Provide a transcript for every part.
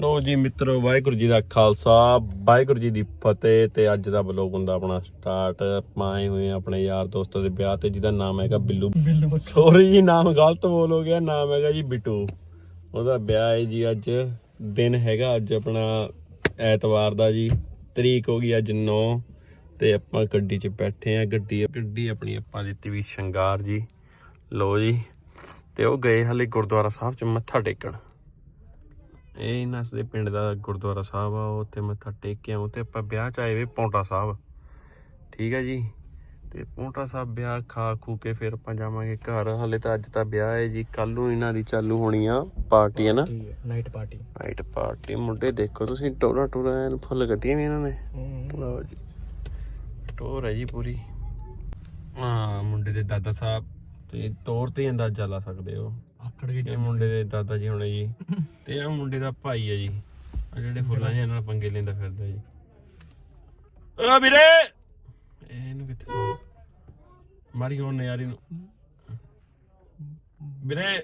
ਲੋ ਜੀ ਮਿੱਤਰੋ ਵਾਹਿਗੁਰੂ ਜੀ ਦਾ ਖਾਲਸਾ ਵਾਹਿਗੁਰੂ ਜੀ ਦੀ ਫਤਿਹ ਤੇ ਅੱਜ ਦਾ ਬਲੌਗ ਹੁੰਦਾ ਆਪਣਾ ਸਟਾਰਟ ਆਪਾਂ ਆਏ ਹੋਏ ਆਪਣੇ ਯਾਰ ਦੋਸਤਾਂ ਦੇ ਵਿਆਹ ਤੇ ਜਿਹਦਾ ਨਾਮ ਹੈਗਾ ਬਿੱਲੂ। ਬਿੱਲੂ ਸੋਰੀ ਜੀ ਨਾਮ ਗਲਤ ਬੋਲ ਹੋ ਗਿਆ ਨਾਮ ਹੈਗਾ ਜੀ ਬਿੱਟੂ। ਉਹਦਾ ਵਿਆਹ ਹੈ ਜੀ ਅੱਜ ਦਿਨ ਹੈਗਾ ਅੱਜ ਆਪਣਾ ਐਤਵਾਰ ਦਾ ਜੀ ਤਰੀਕ ਹੋ ਗਈ ਅੱਜ 9 ਤੇ ਆਪਾਂ ਗੱਡੀ 'ਚ ਬੈਠੇ ਆ ਗੱਡੀ ਗੱਡੀ ਆਪਣੀ ਆਪਾਂ ਦਿੱਤੀ ਵੀ ਸ਼ਿੰਗਾਰ ਜੀ। ਲੋ ਜੀ ਤੇ ਉਹ ਗਏ ਹਲੇ ਗੁਰਦੁਆਰਾ ਸਾਹਿਬ 'ਚ ਮੱਥਾ ਟੇਕਣ। ਇਹ ਇਹਨਾਂ ਦੇ ਪਿੰਡ ਦਾ ਗੁਰਦੁਆਰਾ ਸਾਹਿਬ ਆ ਉੱਥੇ ਮੱਥਾ ਟੇਕ ਕੇ ਆਉਂ ਤੇ ਆਪਾਂ ਵਿਆਹ ਚ ਆਏ ਵੇ ਪੌਂਟਾ ਸਾਹਿਬ। ਠੀਕ ਹੈ ਜੀ? ਤੇ ਪੌਂਟਾ ਸਾਹਿਬ ਵਿਆਹ ਖਾ ਖੂ ਕੇ ਫਿਰ ਆਪਾਂ ਜਾਵਾਂਗੇ ਘਰ। ਹਲੇ ਤਾਂ ਅੱਜ ਤਾਂ ਵਿਆਹ ਹੈ ਜੀ ਕੱਲ ਨੂੰ ਇਹਨਾਂ ਦੀ ਚਾਲੂ ਹੋਣੀ ਆ ਪਾਰਟੀ ਹੈ ਨਾ? ਨਾਈਟ ਪਾਰਟੀ ਨਾਈਟ ਪਾਰਟੀ ਮੁੰਡੇ ਦੇਖੋ ਤੁਸੀਂ ਟੋਰਾ ਟੋਰਾ ਐਨ ਫੁੱਲ ਕੱਟੀਆਂ ਵੀ ਇਹਨਾਂ ਨੇ। ਲਓ ਜੀ। ਟੋਰ ਹੈ ਜੀ ਪੂਰੀ। ਹਾਂ ਮੁੰਡੇ ਦੇ ਦਾਦਾ ਸਾਹਿਬ ਤੇ ਤੌਰ ਤੇ ਅੰਦਾਜ਼ਾ ਲਾ ਸਕਦੇ ਹੋ। ਆਕੜ ਕੇ ਇਹ ਮੁੰਡੇ ਦੇ ਦਾਦਾ ਜੀ ਹੋਣੇ ਜੀ। ਤੇ ਇਹ ਮੁੰਡੇ ਦਾ ਭਾਈ ਹੈ ਜੀ। ਆ ਜਿਹੜੇ ਫੁੱਲਾਂ ਜਿਹੇ ਨਾਲ ਪੰਗੇ ਲੈਂਦਾ ਫਿਰਦਾ ਜੀ। ਓ ਵੀਰੇ! ਇਹਨੂੰ ਕਿੱਥੇ ਸੋ ਮਾਰੀ ਹੋਣ ਯਾਰੀ ਨੂੰ। ਵੀਰੇ!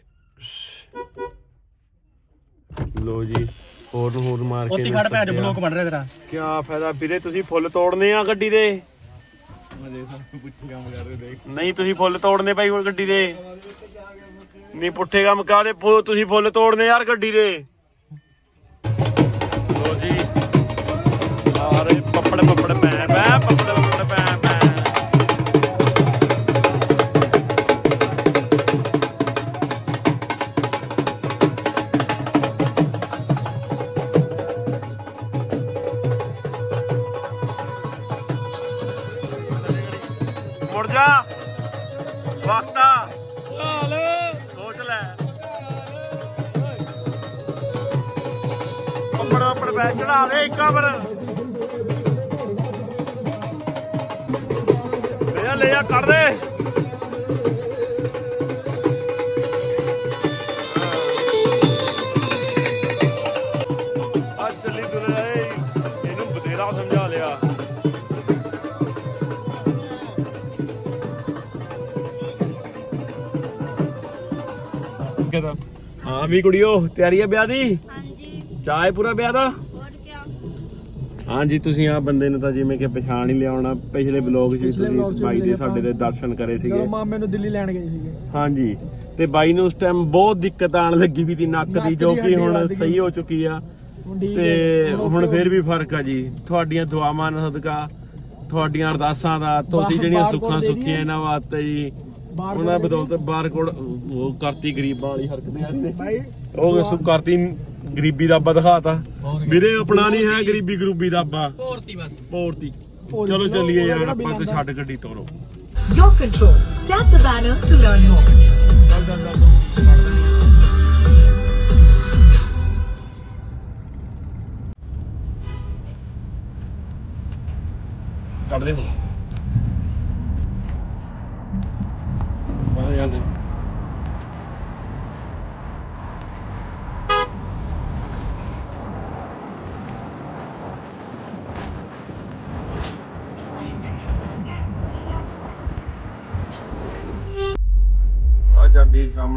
ਲੋ ਜੀ ਹੋਰ ਨੂੰ ਹੋਰ ਮਾਰ ਕੇ ਉੱਤੀ ਖੜ ਪਿਆ ਅੱਜ ਬਲੌਕ ਬਣ ਰਿਹਾ ਤੇਰਾ। ਕੀ ਫਾਇਦਾ ਵੀਰੇ ਤੁਸੀਂ ਫੁੱਲ ਤੋੜਨੇ ਆ ਗੱਡੀ ਦੇ? ਨਹੀਂ ਤੁਸੀਂ ਫੁੱਲ ਤੋੜਨੇ ਭਾਈ ਹੁਣ ਗੱਡੀ ਦੇ। ਨਹੀਂ ਪੁੱਠੇ ਕੰਮ ਕਾਦੇ ਤੁਸੀਂ ਫੁੱਲ ਤੋੜਨੇ ਯਾਰ ਗੱਡੀ ਦੇ। ਹਾਂ ਵੀ ਕੁੜੀਓ ਤਿਆਰੀ ਹੈ ਵਿਆਹ ਦੀ? ਹਾਂਜੀ। ਚਾਹ ਹੈ ਪੂਰਾ ਵਿਆਹ ਦਾ? ਹੋਰ ਹਾਂਜੀ ਤੁਸੀਂ ਆ ਬੰਦੇ ਨੂੰ ਤਾਂ ਜਿਵੇਂ ਕਿ ਪਛਾਣ ਹੀ ਲਿਆਉਣਾ ਪਿਛਲੇ ਬਲੌਗ 'ਚ ਵੀ ਤੁਸੀਂ ਬਾਈ ਦੇ ਸਾਡੇ ਦੇ ਦਰਸ਼ਨ ਕਰੇ ਸੀਗੇ। ਮਾਮੇ ਨੂੰ ਦਿੱਲੀ ਲੈਣ ਗਏ ਸੀਗੇ। ਹਾਂਜੀ। ਤੇ ਬਾਈ ਨੂੰ ਉਸ ਟਾਈਮ ਬਹੁਤ ਦਿੱਕਤ ਆਣ ਲੱਗੀ ਵੀ ਦੀ ਨੱਕ ਦੀ ਜੋ ਕਿ ਹੁਣ ਸਹੀ ਹੋ ਚੁੱਕੀ ਆ। ਤੇ ਹੁਣ ਫਿਰ ਵੀ ਫ਼ਰਕ ਆ ਜੀ। ਤੁਹਾਡੀਆਂ ਦੁਆਵਾਂ ਨਾਲ ਸਦਕਾ ਤੁਹਾਡੀਆਂ ਅਰਦਾਸਾਂ ਦਾ ਤੁਸੀਂ ਜਿਹੜੀਆਂ ਸੁੱਖਾਂ ਸੁੱਖੀਆਂ ਇਹਨਾਂ ਵਾਸਤੇ ਜੀ। ਉਹਨਾਂ ਬਦੌਲਤ ਬਾਰਕੋਡ ਉਹ ਕਰਤੀ ਗਰੀਬਾਂ ਵਾਲੀ ਹਰਕਤ ਯਾਰ ਨੇ ਭਾਈ ਉਹ ਸੁ ਕਰਤੀ ਗਰੀਬੀ ਦਾ ਅੱਬਾ ਦਿਖਾਤਾ। ਵੀਰੇ ਆਪਣਾ ਨਹੀਂ ਹੈ ਗਰੀਬੀ ਗਰੂਬੀ ਦਾ ਅੱਬਾ। ਹੋਰਤੀ ਬਸ। ਪੋਰਤੀ ਚਲੋ ਚੱਲੀਏ ਯਾਰ ਆਪਾਂ ਤੇ ਛੱਡ ਗੱਡੀ ਤੋਰੋ। Your control. Tap the banner to learn more.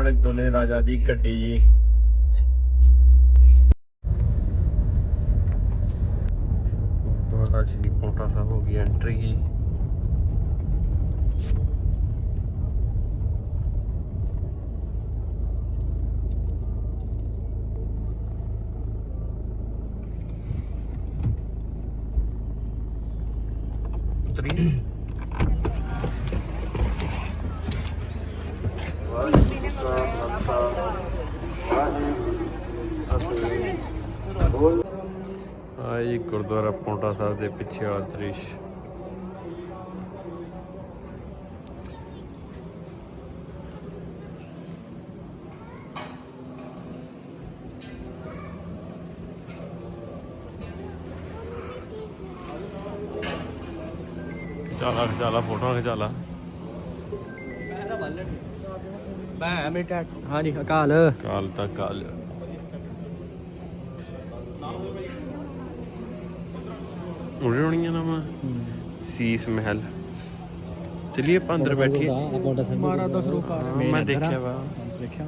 ਸਾਹਮਣੇ ਦੁਲੇ ਰਾਜਾ ਦੀ ਗੱਡੀ ਜੀ। ਗੁਰਦੁਆਰਾ ਜੀ ਪੋਟਾ ਸਾਹਿਬ ਹੋ ਗਈ ਐਂਟਰੀ ਜੀ ਗੁਰਦੁਆਰਾ ਪੌਂਟਾ ਸਾਹਿਬ ਦੇ ਪਿੱਛੇ ਆ ਦ੍ਰਿਸ਼। ਚਾਲਾ ਚਾਲਾ ਫੋਟੋ ਖਿਚਾਲਾ। ਮੈਂ ਮੇਰੇ ਟੈਟ ਹਾਂਜੀ ਅਕਾਲ। ਕਾਲ ਤਾਂ ਕਾਲ ਉੜੇ ਹੋਣੀਆਂ ਨਾ ਮੈਂ? ਸੀਸ ਮਹਿਲ। ਚਲਿਏ ਆਪਾਂ ਅੰਦਰ ਬੈਠੀਏ। ਮਾਰਾ ਦਸ ਰੁਪਏ ਮੈਂ ਦੇਖਿਆ ਵਾ। ਦੇਖਿਆ।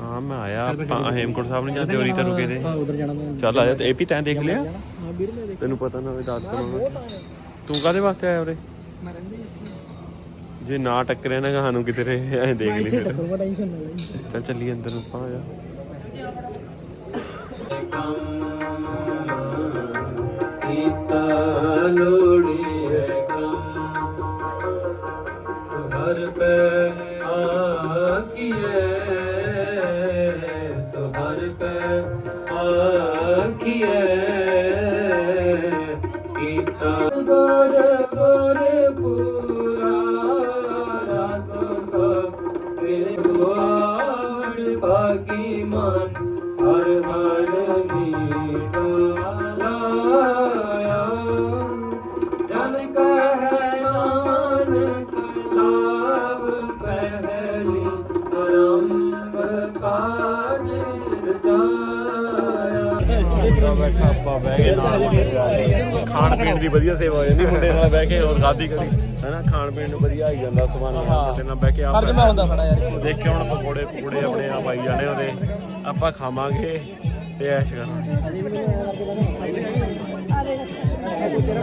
ਹਾਂ ਮੈਂ ਆਇਆ। ਆਪਾਂ ਹੇਮਕੋਟ ਸਾਹਿਬ ਨਹੀਂ ਜਾਂਦੇ ਹੋਰੀ ਤਾਂ ਰੁਕੇ ਮੈਂ। ਚੱਲ ਆ ਜਾ ਤੇ ਇਹ ਵੀ ਤੈਂ ਦੇਖ ਲਿਆ। ਹਾਂ ਵੀਰ ਮੈਂ ਦੇਖ ਤੈਨੂੰ ਪਤਾ ਨਾ ਹੋਵੇ ਦੱਸ ਤਾ ਤੂੰ ਕਾਦੇ ਵਾਸਤੇ ਆਇਆ ਉਰੇ? ਮੈਂ ਰਹਿੰਦੀ ਇੱਥੇ। ਜੇ ਨਾ ਟੱਕਰਿਆ ਨਾ ਸਾਨੂੰ ਕਿਤੇ ਰਹੇ ਐ ਦੇਖ ਲਈ ਨਾ ਚੱਲ ਚੱਲੀ ਅੰਦਰ ਨੂੰ ਪਾ ਜਾ। ਸੁਹਰ ਪੈ ਆਖੀਏ ਬੈਠਾ ਆਪਾਂ ਬਹਿ ਕੇ ਨਾਲ ਖਾਣ ਪੀਣ ਦੀ ਵਧੀਆ ਸੇਵਾ ਹੋ ਜਾਂਦੀ ਮੁੰਡੇ ਨਾਲ ਬਹਿ ਕੇ ਹੋਰ ਖਾਦੀ ਕਰੀ। ਹੈਨਾ ਖਾਣ ਪੀਣ ਨੂੰ ਵਧੀਆ ਆਈ ਜਾਂਦਾ ਸਮਾਨ ਮੁੰਡੇ ਨਾਲ ਬਹਿ ਕੇ ਫਰਜ਼ ਮੈਂ ਹੁੰਦਾ ਖੜਾ ਯਾਰ। ਦੇਖਿਓ ਹੁਣ ਪਕੌੜੇ ਪਕੌੜੇ ਆਪਣੇ ਆਪ ਆਈ ਜਾਣੇ ਉਹਦੇ। ਆਪਾਂ ਖਾਵਾਂਗੇ ਤੇ ਐਸ਼ ਕਰਾਂਗੇ।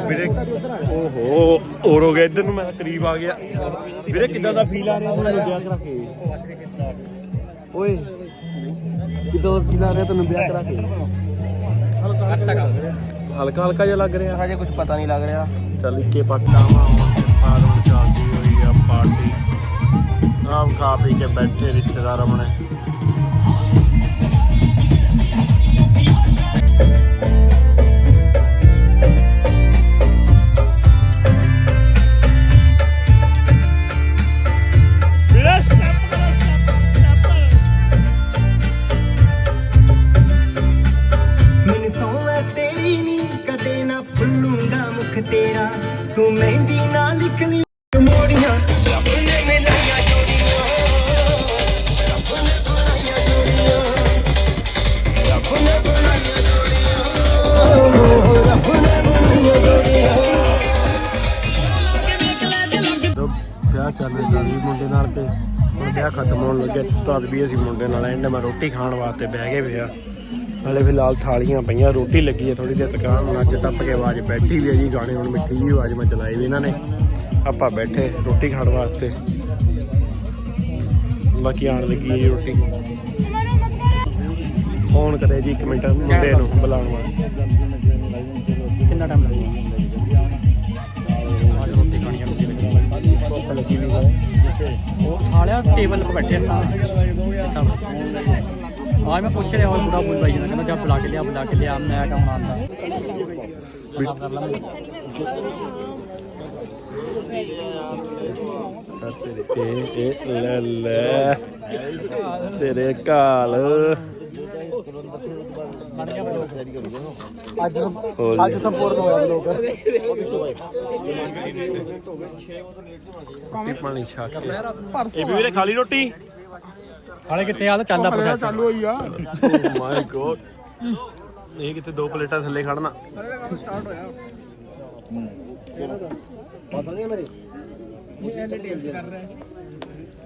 ਵੀਰੇ ਓਹੋ ਹੋਰ ਹੋ ਗਿਆ ਇੱਧਰ ਨੂੰ ਮੈਂ ਕਰੀਬ ਆ ਗਿਆ। ਵੀਰੇ ਕਿੱਦਾਂ ਦਾ ਫੀਲ ਆ ਰਿਹਾ ਤੁਹਾਨੂੰ ਵਿਆਹ ਕਰਾ ਕੇ? ਓਏ ਕਿੱਦਾਂ ਫੀਲ ਆ ਰਿਹਾ ਤੈਨੂੰ ਵਿਆਹ ਕਰਾ ਕੇ? ਹਲਕਾ ਹਲਕਾ ਜਿਹਾ ਲੱਗ ਰਿਹਾ। ਹਜੇ ਕੁਝ ਪਤਾ ਨਹੀਂ ਲੱਗ ਰਿਹਾ। ਚੱਲ ਇੱਕੇ ਪਟਾਵਾ ਹੁਣ। ਚੱਲਦੀ ਹੋਈ ਆ ਪਾਰਟੀ। ਆਪ ਖਾ ਪੀ ਕੇ ਬੈਠੇ ਰਿਸ਼ਤੇਦਾਰ ਆਪਣੇ। ਮਹਿੰਦੀ ਨਾ ਲਿਖ ਮੋੜੀਆਂ। ਰੱਬ ਨੇ ਮਿਲਾਈਆਂ ਜੋੜੀਆਂ। ਰੱਬ ਨੇ ਬਣਾਈਆਂ ਜੋੜੀਆਂ। ਰੱਬ ਨੇ ਬਣਾਈਆਂ ਜੋੜੀਆਂ। ਰੱਬ ਨੇ ਬਣਾਈਆਂ ਜੋੜੀਆਂ ਵਿਆਹ ਚੱਲ ਰਿਹਾ ਵੀ ਮੁੰਡੇ ਨਾਲ ਤੇ ਹੁਣ ਵਿਆਹ ਖਤਮ ਹੋਣ ਲੱਗਿਆ। ਤਦ ਵੀ ਅਸੀਂ ਮੁੰਡੇ ਨਾਲ ਐਂਡ ਮੈਂ ਰੋਟੀ ਖਾਣ ਵਾਸਤੇ ਬਹਿ ਗਏ ਪਿਆ ਹਲੇ ਫਿਲਹਾਲ ਥਾਲੀਆਂ ਪਈਆਂ ਰੋਟੀ ਲੱਗੀ ਹੈ ਥੋੜੀ ਦੇਰ ਤੱਕ ਹੁਣ ਅੱਜ ਟੱਪ ਕੇ ਆਵਾਜ਼ ਬੈਠੀ ਵੀ ਹੈ ਜੀ ਗਾਣੇ ਹੁਣ ਮਿੱਠੀ ਜੀ ਆਵਾਜ਼ ਮੈਂ ਚਲਾਈ ਵੀ ਇਹਨਾਂ ਨੇ। ਆਪਾਂ ਬੈਠੇ ਰੋਟੀ ਖਾਣ ਵਾਸਤੇ। ਬਾਕੀ ਆਣ ਲੱਗੀ ਹੈ ਰੋਟੀ। ਫੋਨ ਕਰੇ ਜੀ ਇੱਕ ਮਿੰਟ ਮੁੰਡੇ ਨੂੰ ਬੁਲਾਉਣ ਵਾਸਤੇ। ਕਿੰਨਾ ਟਾਈਮ ਲੱਗੇਗਾ ਉਹ ਸਾਲਿਆ ਟੇਬਲ 'ਤੇ ਬੈਠੇ ਸਨ ਆਜ ਮੈਂ ਪੁੱਛ ਰਿਹਾ ਉਹ ਪੂਰਾ ਬੋਲ ਬਾਈ ਜਣਾ ਕਹਿੰਦਾ ਜਾ ਬੁਲਾ ਕੇ ਲਿਆ ਬੁਲਾ ਕੇ ਲਿਆ ਮੈਂ ਕਹਾਂ ਆਉਂਦਾ। ਕਰ ਲਾ ਤੇਰੇ ਇਹ ਲੈ ਲੈ ਤੇਰੇ ਕਾਲ ਅੱਜ। ਅੱਜ ਸੰਪੂਰਨ ਹੋਇਆ ਲੋਕ ਪਾਣੀ ਛਕ ਕੇ। ਇਹ ਵੀ ਵੀਰੇ ਖਾਲੀ ਰੋਟੀ? ਹਾਲੇ ਕਿੱਥੇ ਆ? ਤਾਂ ਚੱਲਦਾ ਪ੍ਰੋਸੈਸ ਚਾਲੂ ਹੋਈ ਆ। ਮਾਈ ਗੋਡ ਇਹ ਕਿਤੇ ਦੋ ਪਲੇਟਾਂ ਥੱਲੇ ਖੜਨਾ।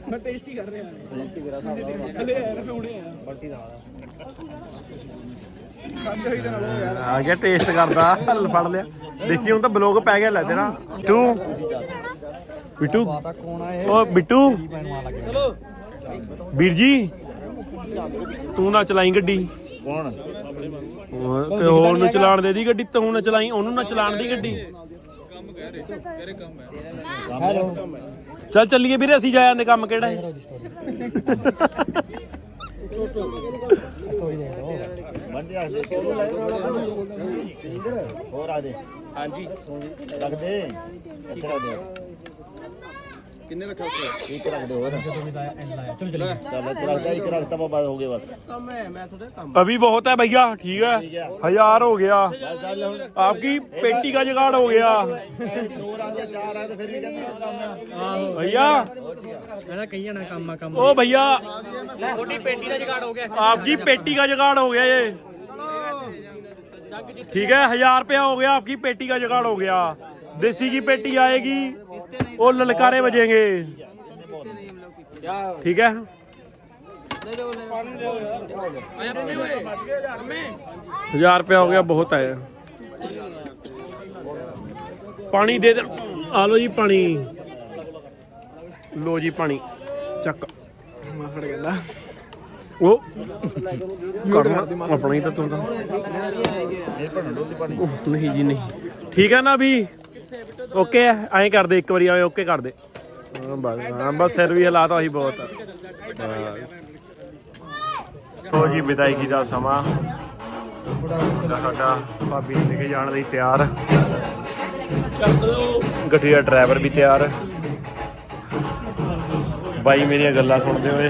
ਮੈਂ ਟੇਸਟ ਹੀ ਕਰ ਰਿਹਾ। ਹਲੇ ਯਾਰ ਮੈਂ ਹੁਣੇ ਆ ਗਿਆ ਟੇਸਟ ਕਰਦਾ। ਹਲ ਫੜ ਲਿਆ। ਦੇਖੀ ਹੁਣ ਤਾਂ ਬਲੌਗ ਪੈ ਗਿਆ ਲੈ ਤੇਰਾ ਤੂੰ ਬਿੱਟੂ। ਓ ਬਿੱਟੂ। ਮਾਰ ਚਲੋ। ਵੀਰ ਜੀ ਤੂੰ ਨਾ ਚਲਾਈ ਗੱਡੀ। ਕੌਣ? ਕਿ ਹੋਰ ਨੂੰ ਚਲਾਣ ਦੇ ਦੀ ਗੱਡੀ ਤੂੰ ਨਾ ਚਲਾਈ ਉਹਨੂੰ ਨਾ ਚਲਾਣ ਦੀ ਗੱਡੀ। ਹੈਲੋ। ਚੱਲ ਚੱਲੀਏ ਵੀਰੇ ਅਸੀਂ ਜਾ ਜਾਂਦੇ ਕੰਮ ਕਿਹੜਾ ਹੈ? ਸਟੋਰੀ ਦੇ ਦੋ ਹੋਰ ਆ ਦੇ। ਹਾਂਜੀ। ਰੱਖ ਦੇ ਇੱਥੇ ਰੱਖ ਦੇ ਕਿੰਨੇ ਰੱਖਿਆ ਉੱਤੇ ਇੱਕ ਰੱਖ ਦੇ ਹੋਰ ਚਲ ਚਲ ਚੱਲ ਇੱਥੇ ਰੱਖ ਦੇ ਇੱਕ ਰੱਖ ਤਾਂ ਬਾਬਾ ਹੋ ਗਏ ਬਸ अभी बहुत है भैया ठीक है हजार हो गया आपकी पेटी का जुगाड़ हो गया ਦੋ ਰਾਂਦੇ ਚਾਰ ਆ ਤੇ ਫਿਰ ਵੀ ਕਹਿੰਦੇ ਕੰਮ ਆ भैया ਇਹਦਾ ਕਹੀ ਜਾਣਾ ਕੰਮ ਆ ਕੰਮ ओ भैया ਛੋਟੀ ਪੇਟੀ ਦਾ ਜਗਾੜ ਹੋ ਗਿਆ आपकी पेटी का जुगाड़ हो गया ये ठीक है हजार रुपया हो गया आपकी पेटी का जुगाड़ हो गया देसी की पेटी आएगी ਉਹ ਲਲਕਾਰੇ ਵਜੇਗੇ। ਠੀਕ ਹੈ? ਹਜ਼ਾਰ ਰੁਪਏ ਹੋ ਗਿਆ, ਬਹੁਤ ਆਇਆ ਪਾਣੀ ਦੇ ਦੇ, ਆ ਲੋ ਜੀ ਪਾਣੀ। ਲੋ ਜੀ ਪਾਣੀ, ਚੱਕ। ਮੈਂ ਫੜ ਉਹ। ਕਰਨਾ ਆਪਣੀ ਤਾਂ ਤੂੰ ਤਾਂ। ਨਹੀਂ ਜੀ, ਨਹੀਂ। ਠੀਕ ਹੈ ਨਾ ਵੀ ਓਕੇ ਐਂ ਕਰ ਦੇ ਇੱਕ ਵਾਰੀ ਐਂ ਓਕੇ ਕਰ ਦੇ ਹਾਂ ਬਸ ਹਾਂ ਬਸ ਸਿਰ ਵੀ ਹਲਾਤਾ ਉਹੀ ਬਹੁਤ ਆ। ਹੋ ਜੀ ਵਿਦਾਇਗੀ ਦਾ ਸਮਾਂ। ਸਾਡਾ ਭਾਬੀ ਨੂੰ ਲੈ ਕੇ ਜਾਣ ਲਈ ਤਿਆਰ। ਗੱਡੀ ਦਾ ਡਰਾਈਵਰ ਵੀ ਤਿਆਰ। ਬਾਈ ਮੇਰੀਆਂ ਗੱਲਾਂ ਸੁਣਦੇ ਹੋਏ।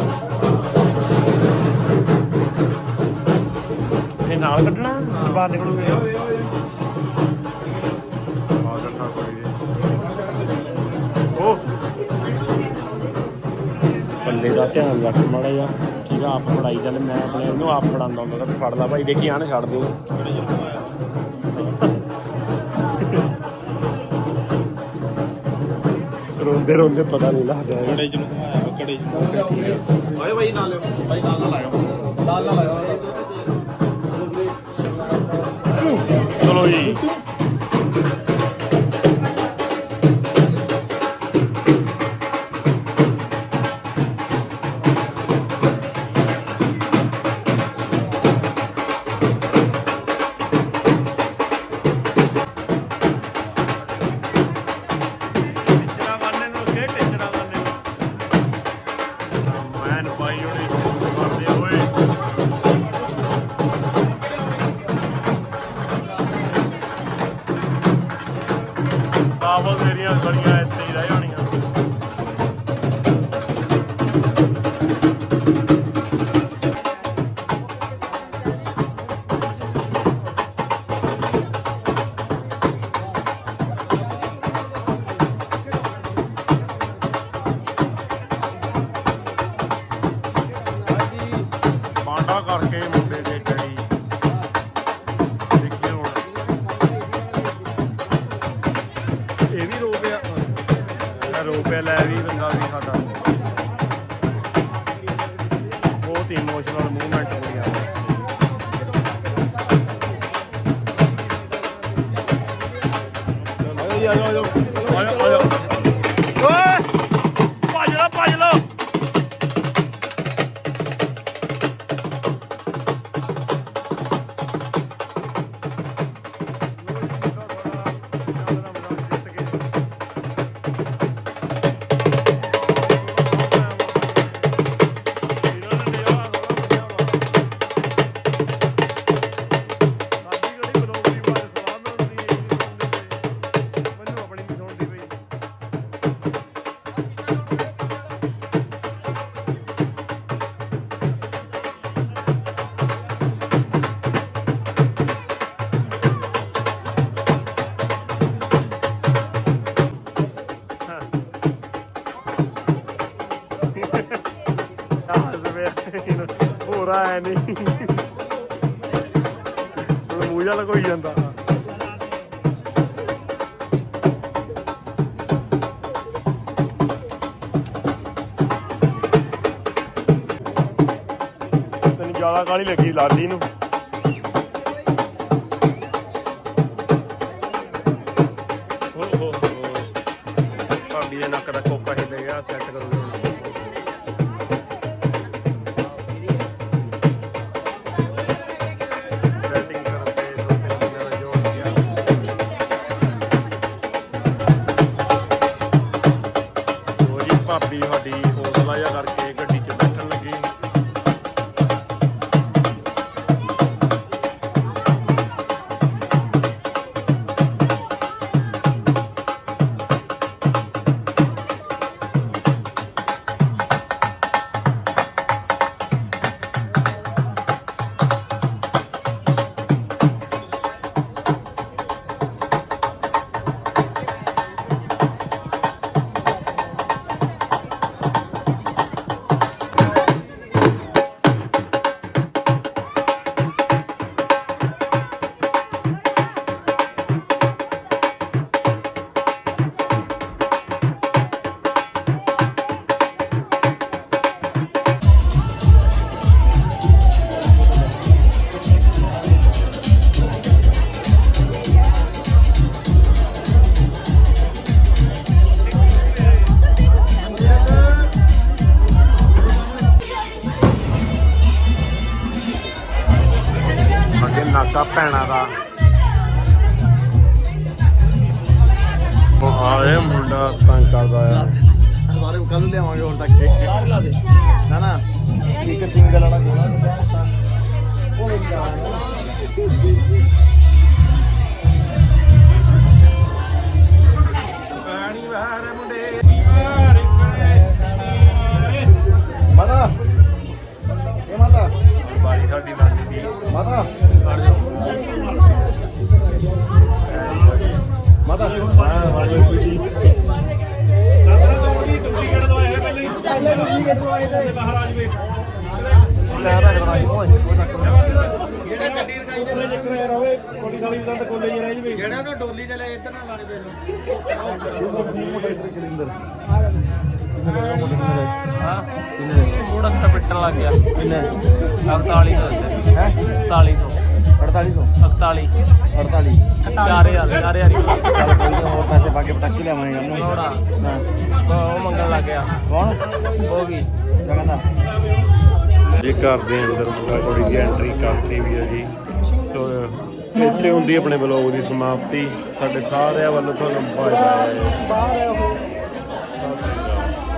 ਨਾਲ ਕੱਢਣਾ ਬਾਹਰ ਨਿਕਲੂਗੇ। ਉਹ ਪੱਲੇ ਦਾ ਧਿਆਨ ਰੱਖ ਮਾੜਾ ਜਿਹਾ ਠੀਕ ਆ ਆਪ ਫੜਾਈ ਜਾਂਦੇ ਮੈਂ ਆਪਣੇ ਇਹਨੂੰ ਆਪ ਫੜਾਉਂਦਾ ਹੁੰਦਾ ਤਾਂ ਫੜ ਲਾ ਭਾਈ ਦੇਖੀ ਆਣ ਛੱਡ ਦਿਓ। ਰੋਂਦੇ ਰੋਂਦੇ ਪਤਾ ਨਹੀਂ ਲੱਗਦਾ। ਕੜੇ ਚ ਨੂੰ ਘੁਮਾਇਆ ਕੜੇ ਚ। ਆਇਓ ਬਾਈ ਨਾਲ ਆਇਓ ਬਾਈ ਨਾਲ ਨਾਲ ਆਇਓ ਨਾਲ ਨਾਲ ਆਇਓ ਚਲੋ ਜੀ। ਬਾਬਲ ਮੇਰੀਆਂ ਗਲੀਆਂ ਇੱਥੇ ਹੀ ਰਹਿ ਜਾਣੀਆਂ ਇਹ ਰੋ ਹੋ ਰਹਾ ਹੈ ਨਹੀਂ। ਮੂੰਹ ਜਿਹਾ ਲਗੋਈ ਜਾਂਦਾ। ਤੈਨੂੰ ਜ਼ਿਆਦਾ ਕਾਲੀ ਲੱਗੀ ਲਾਡੀ ਨੂੰ। ਓ ਹੋ ਹੋ ਭਾਬੀ ਦੇ ਨੱਕ ਦਾ ਕੋਕਾ ਹਿੱਲ ਗਿਆ ਸੈੱਟ ਕਰੋਗੇ ਥੋੜਾ ਸਾ ਪਿੱਟਣ ਲੱਗ ਗਿਆ। ਕਿੰਨੇ? 4800 ਦਿੱਤੇ ਹੈ? 4700 4800 41 48 4000 4000 ਚੱਲ ਕੋਈ ਨੀ, ਹੋਰ ਪੈਸੇ ਬਾਕੀ ਪਟਾਕੇ ਲਿਆਵਾਂਗੇ ਨੂੰ। ਥੋੜਾ ਹਾਂ। ਉਹ ਮੰਗਣ ਲੱਗ ਗਿਆ। ਕੌਣ? ਹੋ ਗਈ ਕਹਿੰਦਾ? ਜੀ ਘਰ ਦੇ ਅੰਦਰ ਕੁੜੀ ਦੀ ਐਂਟਰੀ ਕਰਤੀ ਵੀ ਹੈ ਜੀ। ਸੋ ਇੱਥੇ ਹੁੰਦੀ ਆਪਣੇ ਬਲੌਗ ਦੀ ਸਮਾਪਤੀ। ਸਾਡੇ ਸਾਰਿਆਂ ਵੱਲੋਂ ਤੁਹਾਨੂੰ ਬਾਏ ਬਾਏ ਬਾਹਰ